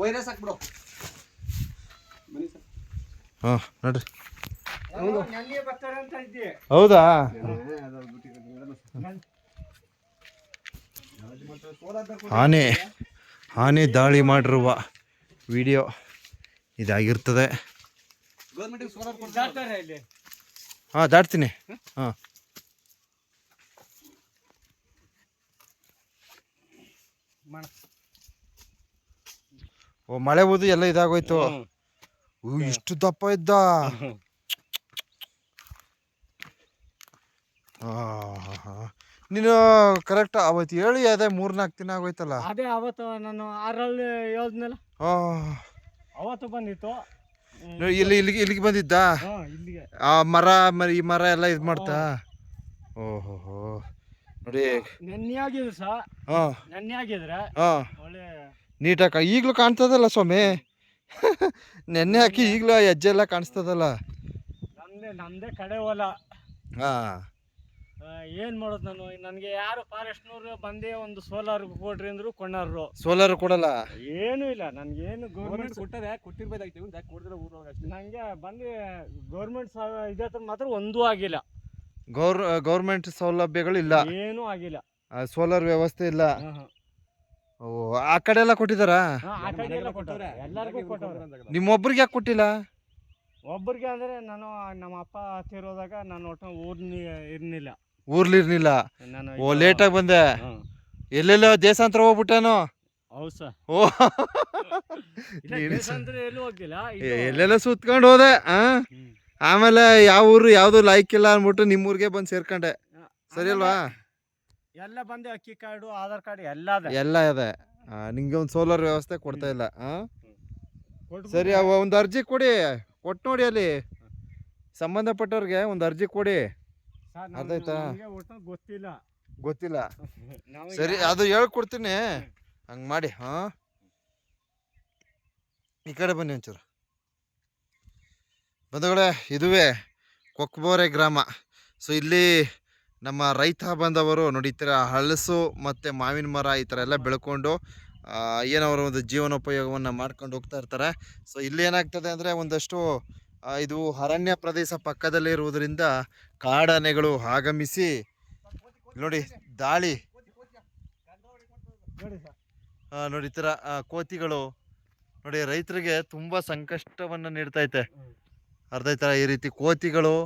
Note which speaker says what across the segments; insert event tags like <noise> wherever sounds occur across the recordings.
Speaker 1: Virus ಹಾಕ್ಬಿಡು
Speaker 2: ಹಾಂ ನೋಡ್ರಿ. ಹೌದಾ? ಆನೆ ಆನೆ ದಾಳಿ ಮಾಡಿರುವ ವಿಡಿಯೋ ಇದಾಗಿರ್ತದೆ.
Speaker 1: ಹಾ ಸೋಲಾರ್ ಕೊಡ್ತಾರೆ.
Speaker 3: ಇಲ್ಲಿ.
Speaker 2: ಹಾಂ ದಾಟ್ತೀನಿ. ಹಾಂ. ಓ ಮಳೆ ಹೋದು ಎಲ್ಲ ಇದಾಗೋಯ್ತು. ಇಷ್ಟು ದಪ್ಪ ಇದ್ದ. ನೀನು ಕರೆಕ್ಟ್ ಅವತ್ತು ಹೇಳಿ ಅದೇ ಮೂರ್ನಾಲ್ಕು ದಿನ ಆಗೋಯ್ತಲ್ಲ.
Speaker 3: ಅದೇ ಅವತ್ತು ನಾನು ಆರಲ್ಲಿ ಹೇಳ್ದ್ನಲ್ಲ. ಅವತ್ತು ಬಂದಿತ್ತು.
Speaker 2: ಇಲ್ಲಿ ಇಲ್ಲಿಗೆ ಇಲ್ಲಿಗೆ ಬಂದಿದ್ದ? ಆ ಮರ ಮ- ಈ ಮರ ಎಲ್ಲ ಇದು ಮಾಡ್ತಾ? ಓಹೋ ನೋಡಿ.
Speaker 3: ನೆನ್ನೆ ಸಹ
Speaker 2: ಹಾಂ.
Speaker 3: ನೆನ್ನೆ ಆಗಿದ್ರೆ
Speaker 2: ಹಾಂ.
Speaker 3: ಒಳ್ಳೆ
Speaker 2: ನೀಟಾಗಿ ಈಗಲೂ ಕಾಣ್ತದಲ್ಲ ಸ್ವಾಮಿ? ನೆನ್ನೆ ಹಾಕಿ ಈಗಲೂ ಹೆಜ್ಜೆ ಎಲ್ಲ ಕಾಣಿಸ್ತದಲ್ಲ?
Speaker 3: ನಮ್ದೇ ನಮ್ದೇ ಕಡೆ ಹೊಲ.
Speaker 2: ಹಾಂ.
Speaker 3: ಏನ್ ಮಾಡೋದು ನಾನು? ನನಗೆ ಯಾರು ಫಾರೆಸ್ಟ್ನವ್ರು ಬಂದೇ ಒಂದು ಸೋಲಾರ್ ಕೊಡ್ರಿ ಅಂದ್ರು ಕೊಂಡಾರು
Speaker 2: ಸೋಲಾರ್ ಕೊಡಲ್ಲ?
Speaker 3: ಏನು ಇಲ್ಲ ನನ್ಗೆ
Speaker 1: ಏನು
Speaker 3: ಗೌರ್ಮೆಂಟ್
Speaker 1: ಕೊಟ್ಟದೆ ಕೊಟ್ಟಿರ್ಬೇಕಾಯ್ತು ಇವ್ನು ಯಾಕೆ ಕೊಡಿದ್ರೆ ಊರೊಳಗೆ ಅಷ್ಟೇ.
Speaker 3: ನಂಗೆ ಬಂದು ಗೌರ್ಮೆಂಟ್ ಇದೇ ಮಾತ್ರ ಒಂದೂ ಆಗಿಲ್ಲ.
Speaker 2: ಗೌರ್ ಗೌರ್ಮೆಂಟ್ ಸೌಲಭ್ಯಗಳು ಇಲ್ಲ
Speaker 3: ಏನೂ ಆಗಿಲ್ಲ.
Speaker 2: ಸೋಲಾರ್ ವ್ಯವಸ್ಥೆ ಇಲ್ಲ. ಓ ಆ ಕಡೆ ಎಲ್ಲ ಕೊಟ್ಟಿದ್ದಾರಾ?
Speaker 3: ಹಾ, ಆ ಕಡೆ ಎಲ್ಲ ಕೊಟ್ಟವ್ರೆ. ಎಲ್ಲರಿಗೂ ಕೊಟ್ಟವ್ರೆ.
Speaker 2: ನಿಮ್ಮೊಬ್ರಿಗೆ ಯಾಕೆ ಕೊಟ್ಟಿಲ್ಲ?
Speaker 3: ಒಬ್ಬರಿಗೆ ಅಂದ್ರೆ ನಾನು ನಮ್ಮ ಅಪ್ಪ ತೀರೋದಾಗ ನಾನು ಒಟ್ಟು ಊರ್ನಿ ಇರ್ನಿಲ್ಲ.
Speaker 2: ಊರ್ಲಿರ್ನಿಲ್ಲ
Speaker 3: ನಾನು
Speaker 2: ಓ ಲೇಟಾಗಿ ಬಂದೆ. ಎಲ್ಲೆಲ್ಲೋ ದೇಶಾಂತರ ಹೋಗ್ಬಿಟ್ಟೇನು
Speaker 3: ಹೌದ್ ಸರ್.
Speaker 2: ಓ.
Speaker 3: ಇಲ್ಲ, <laughs> ಎಲ್ಲೂ
Speaker 2: ಎಲ್ಲೆಲ್ಲ ಸುತ್ಕೊಂಡು ಹೋದೆ ಆ. ಆಮೇಲೆ ಯಾವ ಊರು ಯಾವುದು ಲೈಕ್ ಇಲ್ಲ ಅಂದ್ಬಿಟ್ಟು ನಿಮ್ಮೂರಿಗೆ ಬಂದು ಸೇರ್ಕೊಂಡೆ. ಸರಿ ಅಲ್ವಾ?
Speaker 3: ಎಲ್ಲ ಬಂದೆ ಅಕ್ಕಿ ಕಾರ್ಡು ಆಧಾರ್ ಕಾರ್ಡ್ ಎಲ್ಲ ಅದ
Speaker 2: ಎಲ್ಲ ಇದೆ. ನಿಮ್ಗೆ ನಿಂಗೆ ಒಂದು ಸೋಲಾರ್ ವ್ಯವಸ್ಥೆ ಕೊಡ್ತಾ ಇಲ್ಲ? ಸರಿ ಒಂದು ಅರ್ಜಿ ಕೊಡಿ. ಕೊಟ್ಟು ನೋಡಿ ಅಲ್ಲಿ. ಸಂಬಂಧಪಟ್ಟವ್ರಿಗೆ ಒಂದು ಅರ್ಜಿ ಕೊಡಿ.
Speaker 3: ಒಟ್ಟು ಗೊತ್ತಿಲ್ಲ.
Speaker 2: ಗೊತ್ತಿಲ್ಲ. <laughs> ಸರಿ ಅದು ಹೇಳ್ಕೊಡ್ತೀನಿ. ಹಂಗೆ ಮಾಡಿ ಹಾಂ? ಈ ಕಡೆ ಬನ್ನಿ ಒಂಚೂರು. ಬಂಧುಗಳೇ, ಇದುವೇ ಕೊಕ್ಬೋರೆ ಗ್ರಾಮ. ಸೊ, ಇಲ್ಲಿ ನಮ್ಮ ರೈತ ಬಂದವರು ನೋಡಿ, ಈ ಥರ ಹಲಸು ಮತ್ತು ಮಾವಿನ ಮರ ಈ ಥರ ಎಲ್ಲ ಬೆಳ್ಕೊಂಡು ಏನವರು ಒಂದು ಜೀವನೋಪಯೋಗವನ್ನು ಮಾಡ್ಕೊಂಡು ಹೋಗ್ತಾ ಇರ್ತಾರೆ. ಸೊ, ಇಲ್ಲಿ ಏನಾಗ್ತದೆ ಅಂದರೆ ಒಂದಷ್ಟು ಇದು ಅರಣ್ಯ ಪ್ರದೇಶ ಪಕ್ಕದಲ್ಲಿ ಇರುವುದರಿಂದ ಕಾಡಾನೆಗಳು ಆಗಮಿಸಿ, ನೋಡಿ, ದಾಳಿ.
Speaker 3: ನೋಡಿ,
Speaker 2: ಈ ಥರ ಕೋತಿಗಳು, ನೋಡಿ, ರೈತರಿಗೆ ತುಂಬ ಸಂಕಷ್ಟವನ್ನು ನೀಡ್ತೈತೆ. ಅರ್ಧ ಥರ ಈ ರೀತಿ ಕೋತಿಗಳು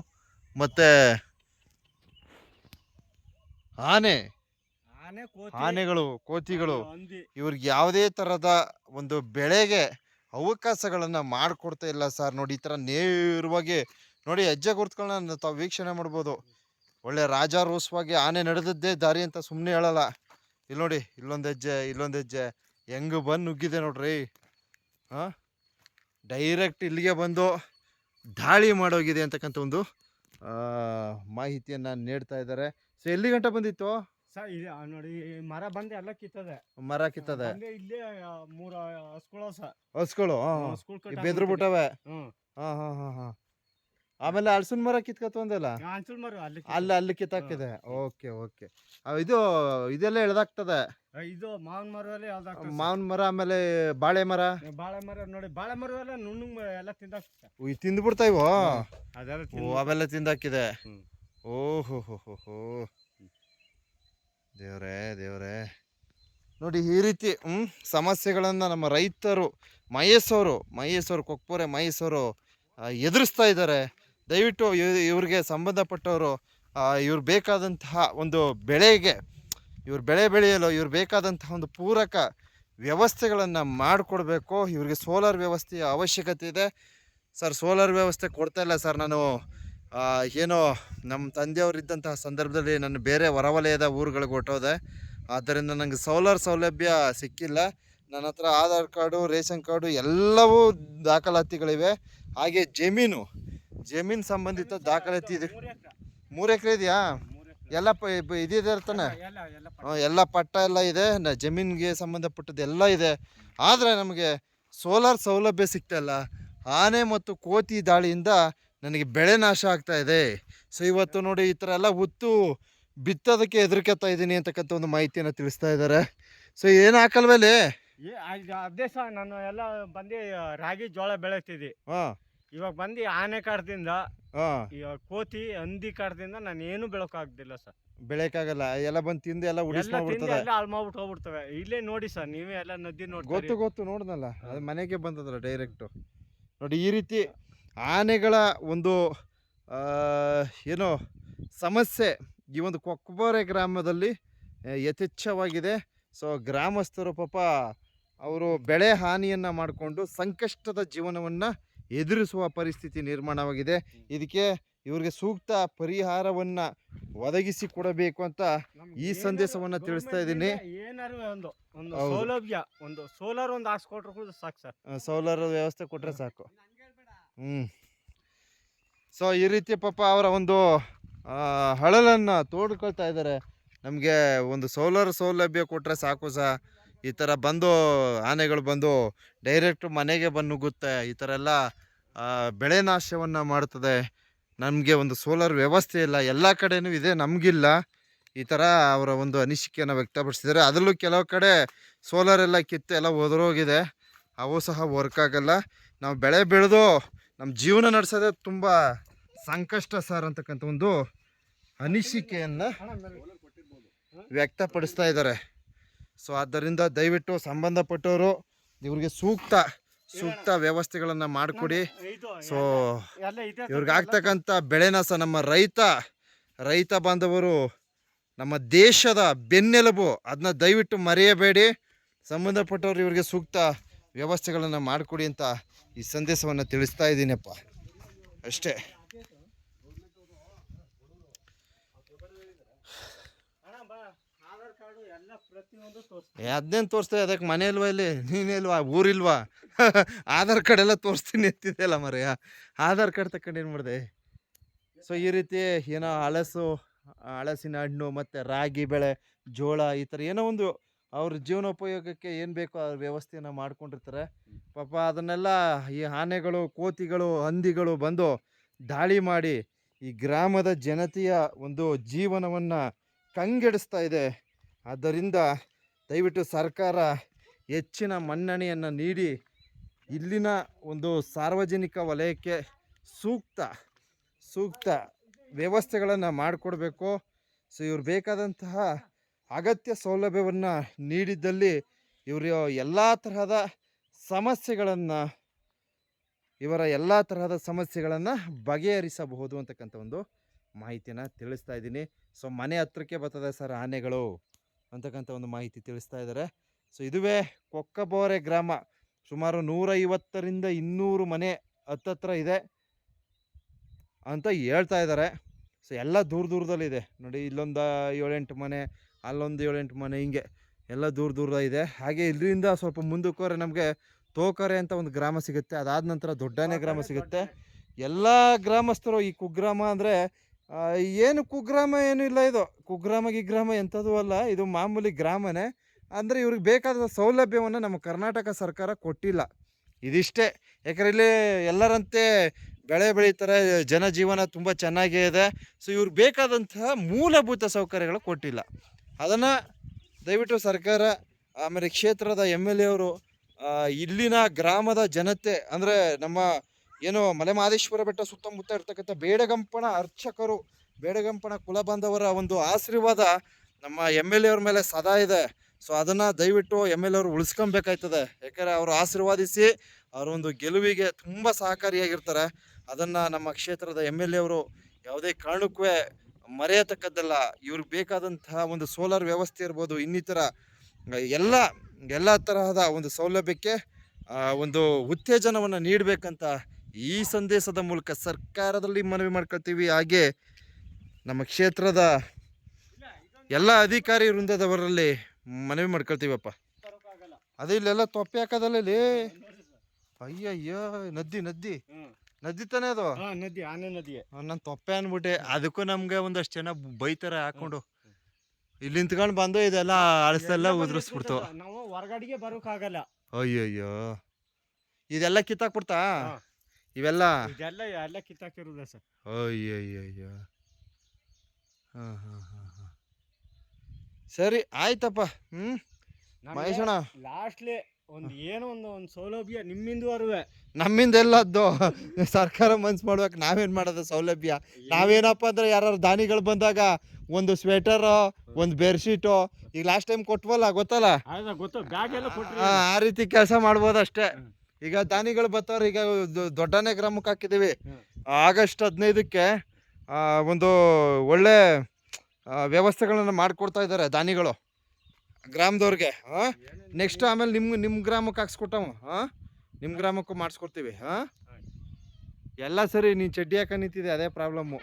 Speaker 2: ಮತ್ತು ಆನೆ. ಆನೆಗಳು ಕೋತಿಗಳು. ಇವ್ರಿಗೆ ಯಾವುದೇ ಥರದ ಒಂದು ಬೆಳೆಗೆ ಅವಕಾಶಗಳನ್ನು ಮಾಡಿಕೊಡ್ತಾ ಇಲ್ಲ ಸರ್. ನೋಡಿ ಈ ಥರ ನೇರವಾಗಿ ನೋಡಿ ಹೆಜ್ಜೆ ಗುರುತುಗಳನ್ನ ತಾವು ವೀಕ್ಷಣೆ ಮಾಡ್ಬೋದು. ಒಳ್ಳೆ ರಾಜಾರೋಷವಾಗಿ ಆನೆ ನಡೆದದ್ದೇ ದಾರಿ ಅಂತ ಸುಮ್ಮನೆ ಹೇಳಲ್ಲ. ಇಲ್ಲಿ ನೋಡಿ ಇಲ್ಲೊಂದು ಹೆಜ್ಜೆ ಇಲ್ಲೊಂದು ಹೆಜ್ಜೆ. ಹೆಂಗೆ ಬಂದು ನುಗ್ಗಿದೆ ನೋಡ್ರಿ. ಹಾಂ? ಡೈರೆಕ್ಟ್ ಇಲ್ಲಿಗೆ ಬಂದು ದಾಳಿ ಮಾಡೋಗಿದೆ ಅಂತಕ್ಕಂಥ ಒಂದು ಮಾಹಿತಿಯನ್ನು ನೀಡ್ತಾ ಇದ್ದಾರೆ. ಸೊ ಎಲ್ಲಿ ಗಂಟ ಬಂದಿತ್ತು?
Speaker 3: ಸರ್ ಇದು ನೋಡಿ ಈ ಮರ ಬಂದು ಎಲ್ಲ ಕಿತ್ತದೆ.
Speaker 2: ಮರ ಕಿತ್ತದೆ.
Speaker 3: ಇಲ್ಲಿ ಇಲ್ಲೇ ಮೂರ ಹಸ್ಕೊಳೋ ಸರ್.
Speaker 2: ಹಸ್ಗಳು ಬೆದ್ರು ಬಿಟ್ಟವೆ
Speaker 3: ಹ್ಮ್.
Speaker 2: ಹಾಂ ಹಾಂ ಹಾಂ ಹಾಂ. ಆಮೇಲೆ ಹಲಸಿನ ಮರ ಕಿತ್ಕೊತಂದಲ್ಲ
Speaker 3: ಅಂಚಲ್ ಮರ ಅಲ್ಲಿ
Speaker 2: ಅಲ್ಲಿ ಅಲ್ಲಿ ಕಿತ್ತಾಕಿದೆ ಓಕೆ ಓಕೆ. ಇದು ಇದೆಲ್ಲ ಎಳ್ದಾಗ್ತದೆ?
Speaker 3: ಇದು ಮಾವಿನ ಮರದಲ್ಲಿ
Speaker 2: ಮಾವಿನ ಮರ ಆಮೇಲೆ ಬಾಳೆ ಮರ?
Speaker 3: ಬಾಳೆ ಮರ ನೋಡಿ ಬಾಳೆ ಮರ ಎಲ್ಲ ನುಣ್ಣಗ್ ಎಲ್ಲ ತಿಂದಾಕ್ತ
Speaker 2: ಉಯ್ ತಿಂದ್ಬಿಡ್ತಾಯಿವೋ
Speaker 3: ಅದೆಲ್ಲ
Speaker 2: ಅವೆಲ್ಲ ತಿಂದಾಕಿದೆ ಓಹೋ ಹೋ ಹೋ ಹೋ ದೇವ್ರೇ ದೇವ್ರೇ. ನೋಡಿ ಈ ರೀತಿ ಹ್ಞೂ ಸಮಸ್ಯೆಗಳನ್ನು ನಮ್ಮ ರೈತರು ಮಹೇಶವರು ಮಹೇಶವರು ಕೊಕ್ಪೂರೆ ಅವರು ಎದುರಿಸ್ತಾ ಇದ್ದಾರೆ. ದಯವಿಟ್ಟು ಇವರಿಗೆ ಸಂಬಂಧಪಟ್ಟವರು ಇವ್ರು ಬೇಕಾದಂತಹ ಒಂದು ಬೆಳೆಗೆ, ಇವ್ರು ಬೆಳೆ ಬೆಳೆಯಲು ಇವ್ರು ಬೇಕಾದಂತಹ ಒಂದು ಪೂರಕ ವ್ಯವಸ್ಥೆಗಳನ್ನು ಮಾಡಿಕೊಡ್ಬೇಕು. ಇವ್ರಿಗೆ ಸೋಲಾರ್ ವ್ಯವಸ್ಥೆಯ ಅವಶ್ಯಕತೆ ಇದೆ. ಸರ್, ಸೋಲಾರ್ ವ್ಯವಸ್ಥೆ ಕೊಡ್ತಾ ಇಲ್ಲ ಸರ್ ನಾನು. ಏನೋ ನಮ್ಮ ತಂದೆಯವರಿದ್ದಂತಹ ಸಂದರ್ಭದಲ್ಲಿ ನಾನು ಬೇರೆ ಹೊರವಲಯದ ಊರುಗಳಿಗೆ ಹೊಟ್ಟೋದೆ ಆದ್ದರಿಂದ ನನಗೆ ಸೋಲಾರ್ ಸೌಲಭ್ಯ ಸಿಕ್ಕಿಲ್ಲ. ನನ್ನ ಹತ್ರ ಆಧಾರ್ ಕಾರ್ಡು, ರೇಷನ್ ಕಾರ್ಡು ಎಲ್ಲವೂ ದಾಖಲಾತಿಗಳಿವೆ. ಹಾಗೆ ಜಮೀನು ಜಮೀನು ಸಂಬಂಧಿತ ದಾಖಲಾತಿ ಇದೆ.
Speaker 3: ಮೂರ್ ಎಕ್ರೆ.
Speaker 2: ಇದೆಯಾ? ಎಲ್ಲ ಇದಿದೆ ಇರ್ತಾನೆ
Speaker 3: ಎಲ್ಲ ಪಟ್ಟ.
Speaker 2: ಎಲ್ಲ ಇದೆ. ಜಮೀನ್ಗೆ ಸಂಬಂಧಪಟ್ಟದ್ದು ಎಲ್ಲ ಇದೆ. ಆದರೆ ನಮಗೆ ಸೋಲಾರ್ ಸೌಲಭ್ಯ ಸಿಗ್ತಾಯಿಲ್ಲ ಆನೆ ಮತ್ತು ಕೋತಿ ದಾಳಿಯಿಂದ ನನಗೆ ಬೆಳೆ ನಾಶ ಆಗ್ತಾ ಇದೆ. ಸೊ ಇವತ್ತು ನೋಡಿ ಈ ಥರ ಎಲ್ಲ ಉತ್ತು ಬಿತ್ತೋದಕ್ಕೆ ಹೆದರ್ಕತ್ತಾ ಇದ್ದೀನಿ ಅಂತಕ್ಕಂಥ ಒಂದು ಮಾಹಿತಿಯನ್ನು ತಿಳಿಸ್ತಾ ಇದ್ದಾರೆ. ಸೊ ಏನು ಹಾಕಲ್ವಲ್ಲಿ?
Speaker 3: ಅದು ಸಹ ನಾನು ಎಲ್ಲ ಬಂದು ರಾಗಿ ಜೋಳ ಬೆಳೆತಿದ್ದೆ
Speaker 2: ಹಾಂ.
Speaker 3: ಇವಾಗ ಬಂದು ಆನೆ ಕಾಟದಿಂದ
Speaker 2: ಹಾಂ.
Speaker 3: ಈಗ ಕೋತಿ ಹಂದಿ ಕಾಟದಿಂದ ನಾನು ಏನು ಬೆಳಕಾಗ್ದಿಲ್ಲ ಸರ್.
Speaker 2: ಬೆಳೆಯಕ್ಕಾಗಲ್ಲ ಎಲ್ಲ ಬಂದು ತಿಂದು ಎಲ್ಲ
Speaker 3: ಎಲ್ಲ ತಿಂದು
Speaker 2: ಉಡಿಸ್ಕೊಂಡ್ಬಿಡ್ತದೆ
Speaker 3: ಎಲ್ಲ ಹಾಳು ಮಾಡ್ಬಿಟ್ಟು ಹೋಗ್ಬಿಡ್ತವೆ. ಇಲ್ಲೇ ನೋಡಿ ಸರ್ ನೀವೇ ಎಲ್ಲ ನದಿ
Speaker 2: ಗೊತ್ತು
Speaker 3: ನೋಡಿ
Speaker 2: ಗೊತ್ತು ನೋಡ್ದಲ್ಲ. ಅದು ಮನೆಗೆ ಬಂದದಲ್ಲ ಡೈರೆಕ್ಟು. ನೋಡಿ ಈ ರೀತಿ ಆನೆಗಳ ಒಂದು ಆ, ಏನು ಸಮಸ್ಯೆ ಈ ಒಂದು ಕೊಕ್ಕಬೋರೆ ಗ್ರಾಮದಲ್ಲಿ ಆ, ಯಥೇಚ್ಛವಾಗಿದೆ. ಸೊ ಗ್ರಾಮಸ್ಥರು ಪಾಪ ಅವರು ಬೆಳೆ ಹಾನಿಯನ್ನು ಮಾಡಿಕೊಂಡು ಸಂಕಷ್ಟದ ಜೀವನವನ್ನು ಎದುರಿಸುವ ಪರಿಸ್ಥಿತಿ ನಿರ್ಮಾಣವಾಗಿದೆ. ಇದಕ್ಕೆ ಇವರಿಗೆ ಸೂಕ್ತ ಪರಿಹಾರವನ್ನು ಒದಗಿಸಿ ಕೊಡಬೇಕು ಅಂತ ಈ ಸಂದೇಶವನ್ನ ತಿಳಿಸ್ತಾ ಇದ್ದೀನಿ.
Speaker 3: ಏನಾರು ಒಂದು ಒಂದು. ಸೌಲಭ್ಯ ಒಂದು ಸೋಲಾರ್ ಒಂದು ಹಾಕ್ಸ್ಕೊಟ್ರು ಕೂಡ ಸಾಕು ಸರ್.
Speaker 2: ಸೋಲಾರ್ ವ್ಯವಸ್ಥೆ ಕೊಟ್ಟರೆ ಸಾಕು. ಹ್ಞೂ ಸೊ ಈ ರೀತಿ ಪಾಪ ಅವರ ಒಂದು ಹಳಲನ್ನ ಹಳಲನ್ನು ತೋಡ್ಕೊಳ್ತಾ ಇದ್ದಾರೆ. ನಮಗೆ ಒಂದು ಸೋಲಾರ್ ಸೌಲಭ್ಯ ಕೊಟ್ಟರೆ ಸಾಕು ಸಹ ಈ ಥರ ಬಂದು ಆನೆಗಳು ಬಂದು ಡೈರೆಕ್ಟ್ ಮನೆಗೆ ಬಂದು ನುಗ್ಗುತ್ತೆ. ಈ ಥರ ಎಲ್ಲ ಬೆಳೆ ನಾಶವನ್ನು ಮಾಡ್ತದೆ. ನಮಗೆ ಒಂದು ಸೋಲಾರ್ ವ್ಯವಸ್ಥೆ ಇಲ್ಲ. ಎಲ್ಲ ಕಡೆನೂ ಇದೆ ನಮಗಿಲ್ಲ. ಈ ಥರ ಅವರ ಒಂದು ಅನಿಸಿಕೆಯನ್ನು ವ್ಯಕ್ತಪಡಿಸಿದ್ದಾರೆ. ಅದರಲ್ಲೂ ಕೆಲವು ಕಡೆ ಸೋಲಾರ್ ಎಲ್ಲ ಕಿತ್ತು ಎಲ್ಲ ಒದರೋಗಿದೆ. ಅವು ಸಹ ವರ್ಕ್ ಆಗಲ್ಲ. ನಾವು ಬೆಳೆ ಬೆಳೆದು ನಮ್ಮ ಜೀವನ ನಡೆಸೋದೇ ತುಂಬ ಸಂಕಷ್ಟ ಸರ್ ಅಂತಕ್ಕಂಥ ಒಂದು ಅನಿಸಿಕೆಯನ್ನು ವ್ಯಕ್ತಪಡಿಸ್ತಾ ಇದ್ದಾರೆ. ಸೊ ಆದ್ದರಿಂದ ದಯವಿಟ್ಟು ಸಂಬಂಧಪಟ್ಟವರು ಇವ್ರಿಗೆ ಸೂಕ್ತ ಸೂಕ್ತ ವ್ಯವಸ್ಥೆಗಳನ್ನು ಮಾಡಿಕೊಡಿ. ಸೊ ಇವ್ರಿಗಾಗ್ತಕ್ಕಂಥ ಬೆಳೆನ ಸಹ ನಮ್ಮ ರೈತ ರೈತ ಬಾಂಧವರು ನಮ್ಮ ದೇಶದ ಬೆನ್ನೆಲುಬು ಅದನ್ನ ದಯವಿಟ್ಟು ಮರೆಯಬೇಡಿ. ಸಂಬಂಧಪಟ್ಟವರು ಇವರಿಗೆ ಸೂಕ್ತ ವ್ಯವಸ್ಥೆಗಳನ್ನು ಮಾಡಿಕೊಡಿ ಅಂತ ಈ ಸಂದೇಶವನ್ನು ತಿಳಿಸ್ತಾ ಇದ್ದೀನಪ್ಪ. ಅಷ್ಟೇ
Speaker 3: ಅಣ್ಣ ಬಾ ಆಧಾರ್ ಕಾರ್ಡು ಎಲ್ಲ ಪ್ರತಿಯೊಂದು ತೋರಿಸ್ತೀನಿ
Speaker 2: ಅದನ್ನೇನು ತೋರಿಸ್ತೇವೆ ಅದಕ್ಕೆ ಮನೆ ಇಲ್ವಾ ಇಲ್ಲಿ? ನೀನಿಲ್ವಾ ಊರಿಲ್ವಾ? <laughs> ಆಧಾರ್ ಕಾರ್ಡ್ ಎಲ್ಲ ತೋರಿಸ್ತೀನಿ ಎತ್ತಿದೆಯಲ್ಲ ಮರೆಯ. ಆಧಾರ್ ಕಾರ್ಡ್ ತಗೊಂಡು ಏನು ಮಾಡಿದೆ? ಸೊ ಈ ರೀತಿ ಏನೋ ಹಳಸು, ಹಳಸಿನ ಹಣ್ಣು ಮತ್ತು ರಾಗಿ ಬೆಳೆ, ಜೋಳ ಈ ಥರ ಏನೋ ಒಂದು ಅವ್ರ ಜೀವನೋಪಯೋಗಕ್ಕೆ ಏನು ಬೇಕೋ ಆ ವ್ಯವಸ್ಥೆಯನ್ನು ಮಾಡ್ಕೊಂಡಿರ್ತಾರೆ. ಪಾಪ ಅದನ್ನೆಲ್ಲ ಈ ಆನೆಗಳು, ಕೋತಿಗಳು, ಹಂದಿಗಳು ಬಂದು ದಾಳಿ ಮಾಡಿ ಈ ಗ್ರಾಮದ ಜನತೆಯ ಒಂದು ಜೀವನವನ್ನು ಕಂಗೆಡಿಸ್ತಾ ಇದೆ. ಆದ್ದರಿಂದ ದಯವಿಟ್ಟು ಸರ್ಕಾರ ಹೆಚ್ಚಿನ ಮನ್ನಣೆಯನ್ನು ನೀಡಿ ಇಲ್ಲಿನ ಒಂದು ಸಾರ್ವಜನಿಕ ವಲಯಕ್ಕೆ ಸೂಕ್ತ ಸೂಕ್ತ ವ್ಯವಸ್ಥೆಗಳನ್ನು ಮಾಡಿಕೊಡ್ಬೇಕು. ಸೊ, ಇವ್ರು ಬೇಕಾದಂತಹ ಅಗತ್ಯ ಸೌಲಭ್ಯವನ್ನು ನೀಡಿದ್ದಲ್ಲಿ ಇವರು ಎಲ್ಲ ತರಹದ ಸಮಸ್ಯೆಗಳನ್ನು, ಇವರ ಎಲ್ಲ ತರಹದ ಸಮಸ್ಯೆಗಳನ್ನು ಬಗೆಹರಿಸಬಹುದು ಅಂತಕ್ಕಂಥ ಒಂದು ಮಾಹಿತಿನ ತಿಳಿಸ್ತಾ ಇದ್ದೀನಿ. ಸೊ, ಮನೆ ಹತ್ರಕ್ಕೆ ಬರ್ತದೆ ಸರ್ ಆನೆಗಳು. ಅಂತಕ್ಕಂಥ ಒಂದು ಮಾಹಿತಿ ತಿಳಿಸ್ತಾ ಇದ್ದಾರೆ. ಸೊ ಇದುವೇ ಕೊಕ್ಕಬೋರೆ ಗ್ರಾಮ. ಸುಮಾರು ನೂರೈವತ್ತರಿಂದ ಇನ್ನೂರು ಮನೆ ಹತ್ತತ್ರ ಇದೆ ಅಂತ ಹೇಳ್ತಾ ಇದ್ದಾರೆ. ಸೊ ಎಲ್ಲ ದೂರ ದೂರದಲ್ಲಿದೆ ನೋಡಿ ಇಲ್ಲೊಂದು ಏಳೆಂಟು ಮನೆ ಅಲ್ಲೊಂದು ಏಳೆಂಟು ಮನೆ ಹಿಂಗೆ ಎಲ್ಲ ದೂರ ದೂರ ಇದೆ. ಹಾಗೆ ಇಲ್ಲಿಂದ ಸ್ವಲ್ಪ ಮುಂದಕ್ಕೆ ಹೋದ್ರೆ ನಮಗೆ ತೋಕರೆ ಅಂತ ಒಂದು ಗ್ರಾಮ ಸಿಗುತ್ತೆ. ಅದಾದ ನಂತರ ದೊಡ್ಡನೇ ಗ್ರಾಮ ಸಿಗುತ್ತೆ. ಎಲ್ಲ ಗ್ರಾಮಸ್ಥರು ಈ ಕುಗ್ರಾಮ ಅಂದರೆ ಏನು ಕುಗ್ರಾಮ ಏನೂ ಇಲ್ಲ ಇದು. ಕುಗ್ರಾಮ ಗಿಗ್ರಾಮ ಎಂಥದ್ದು ಅಲ್ಲ, ಇದು ಮಾಮೂಲಿ ಗ್ರಾಮನೇ. ಅಂದರೆ ಇವ್ರಿಗೆ ಬೇಕಾದ ಸೌಲಭ್ಯವನ್ನು ನಮ್ಮ ಕರ್ನಾಟಕ ಸರ್ಕಾರ ಕೊಟ್ಟಿಲ್ಲ. ಇದಿಷ್ಟೇ. ಯಾಕಂದ್ರೆ ಇಲ್ಲಿ ಎಲ್ಲರಂತೆ ಬೆಳೆ ಬೆಳೀತಾರೆ, ಜನಜೀವನ ತುಂಬ ಚೆನ್ನಾಗೇ ಇದೆ. ಸೊ ಇವ್ರಿಗೆ ಬೇಕಾದಂತಹ ಮೂಲಭೂತ ಸೌಕರ್ಯಗಳು ಕೊಟ್ಟಿಲ್ಲ. ಅದನ್ನು ದಯವಿಟ್ಟು ಸರ್ಕಾರ, ಆಮೇಲೆ ಕ್ಷೇತ್ರದ ಎಂ ಎಲ್ ಎ ಅವರು ಇಲ್ಲಿನ ಗ್ರಾಮದ ಜನತೆ, ಅಂದರೆ ನಮ್ಮ ಏನು ಮಲೆಮಹದೇಶ್ವರ ಬೆಟ್ಟ ಸುತ್ತಮುತ್ತ ಇರ್ತಕ್ಕಂಥ ಬೇಡಗಂಪಣ ಅರ್ಚಕರು ಬೇಡಗಂಪಣ ಕುಲಬಾಂಧವರ ಒಂದು ಆಶೀರ್ವಾದ ನಮ್ಮ ಎಂ ಎಲ್ ಎ ಅವ್ರ ಮೇಲೆ ಸದಾ ಇದೆ. ಸೊ ಅದನ್ನು ದಯವಿಟ್ಟು ಎಂ ಎಲ್ ಎ ಅವರು ಉಳಿಸ್ಕೊಬೇಕಾಯ್ತದೆ. ಯಾಕಂದರೆ ಅವರು ಆಶೀರ್ವಾದಿಸಿ ಅವರ ಒಂದು ಗೆಲುವಿಗೆ ತುಂಬ ಸಹಕಾರಿಯಾಗಿರ್ತಾರೆ. ಅದನ್ನು ನಮ್ಮ ಕ್ಷೇತ್ರದ ಎಂ ಎಲ್ ಎ ಅವರು ಯಾವುದೇ ಕಾರಣಕ್ಕೂ ಮರೆಯತಕ್ಕದ್ದಲ್ಲ. ಇವ್ರಿಗೆ ಬೇಕಾದಂತಹ ಒಂದು ಸೋಲಾರ್ ವ್ಯವಸ್ಥೆ ಇರ್ಬೋದು, ಇನ್ನಿತರ ಎಲ್ಲ ಎಲ್ಲ ತರಹದ ಒಂದು ಸೌಲಭ್ಯಕ್ಕೆ ಒಂದು ಉತ್ತೇಜನವನ್ನು ನೀಡಬೇಕಂತ ಈ ಸಂದೇಶದ ಮೂಲಕ ಸರ್ಕಾರದಲ್ಲಿ ಮನವಿ ಮಾಡ್ಕೊಳ್ತೀವಿ. ಹಾಗೆ ನಮ್ಮ ಕ್ಷೇತ್ರದ ಎಲ್ಲ ಅಧಿಕಾರಿ ವೃಂದದವರಲ್ಲಿ ಮನವಿ ಮಾಡ್ಕೊಳ್ತೀವಪ್ಪ. ಅದೇ ಇಲ್ಲೆಲ್ಲ ತೊಪ್ಪೆ ಹಾಕೋದಲ್ಲ ಅಯ್ಯಯ್ಯೋ ನದಿ ನದಿ. ನದಿ ತಾನೇ ಅದು?
Speaker 3: ನದಿ ಆನೆ ನದಿ.
Speaker 2: ನಾನು ತೊಪ್ಪೆ ಅನ್ಬಿಟ್ಟೆ. ಅದಕ್ಕೂ ನಮ್ಗೆ ಒಂದಷ್ಟು ಜನ ಬೈತಾರೆ ಹಾಕೊಂಡು ಇಲ್ಲಿ ನಿಂತ್ಕೊಂಡು ಬಂದು ಇದೆಲ್ಲ ಅಳಸೆಲ್ಲ ಉದುರಿಸ್ಬಿಡ್ತು.
Speaker 3: ನಾವು ಹೊರಗಡೆಗೆ ಬರೋಕ್ಕಾಗಲ್ಲ.
Speaker 2: ಅಯ್ಯಯ್ಯೋ. ಇದೆಲ್ಲ ಕಿತ್ತಾಕ್ಬಿಡ್ತಾ. ಇವೆಲ್ಲ
Speaker 3: ಇದೆಲ್ಲ ಎಲ್ಲ ಕಿತ್ತಾಕಿರೋದ ಸರ್.
Speaker 2: ಅಯ್ಯಯ್ಯಯ್ಯೋ. ಹಾಂ ಹಾಂ ಹಾಂ ಹಾಂ. ಸರಿ ಆಯ್ತಪ್ಪ. ಹ್ಞೂ ಮಹೇಶಣ್ಣ.
Speaker 3: ಲಾಸ್ಟ್ಲಿ ಒಂದು ಏನೋ ಒಂದು ಒಂದು ಸೌಲಭ್ಯ ಅರುವೆ.
Speaker 2: ನಮ್ಮಿಂದ ಎಲ್ಲದ್ದು. ಸರ್ಕಾರ ಮನ್ಸು ಮಾಡ್ಬೇಕು ನಾವೇನು ಮಾಡೋದು ಸೌಲಭ್ಯ? ನಾವೇನಪ್ಪ ಅಂದ್ರೆ ಯಾರು ದಾನಿಗಳು ಬಂದಾಗ ಒಂದು ಸ್ವೆಟರ್ ಒಂದು ಬೆಡ್ಶೀಟು ಈಗ ಲಾಸ್ಟ್ ಟೈಮ್ ಕೊಟ್ವಲ್ಲ ಗೊತ್ತಲ್ಲ?
Speaker 3: ಗೊತ್ತು.
Speaker 2: ಆ, ರೀತಿ ಕೆಲಸ ಮಾಡ್ಬೋದು ಅಷ್ಟೇ. ಈಗ ದಾನಿಗಳು ಬರ್ತಾರೆ ಈಗ ದೊಡ್ಡನೇ ಗ್ರಾಮಕ್ಕೆ ಹಾಕಿದ್ದೀವಿ. ಆಗಸ್ಟ್ ಹದಿನೈದಕ್ಕೆ ಒಂದು ಒಳ್ಳೆ ವ್ಯವಸ್ಥೆಗಳನ್ನು ಮಾಡಿಕೊಡ್ತಾ ಇದ್ದಾರೆ ದಾನಿಗಳು. ಗ್ರಾಮದವ್ರಿಗೆ ನೆಕ್ಸ್ಟ್ ಆಮೇಲೆ ನಿಮ್ಮ ನಿಮ್ಮ ಗ್ರಾಮಕ್ಕೆ ಹಾಕ್ಸ್ಕೊಟ್ಟವು ಹಾಂ ನಿಮ್ಮ ಗ್ರಾಮಕ್ಕೂ ಮಾಡಿಸ್ಕೊಡ್ತೀವಿ ಹಾಂ ಎಲ್ಲ ಸರಿ ನೀನು ಚಡ್ಡಿ ಹಾಕ ನಿಂತಿದೆ ಅದೇ ಪ್ರಾಬ್ಲಮ್ಮು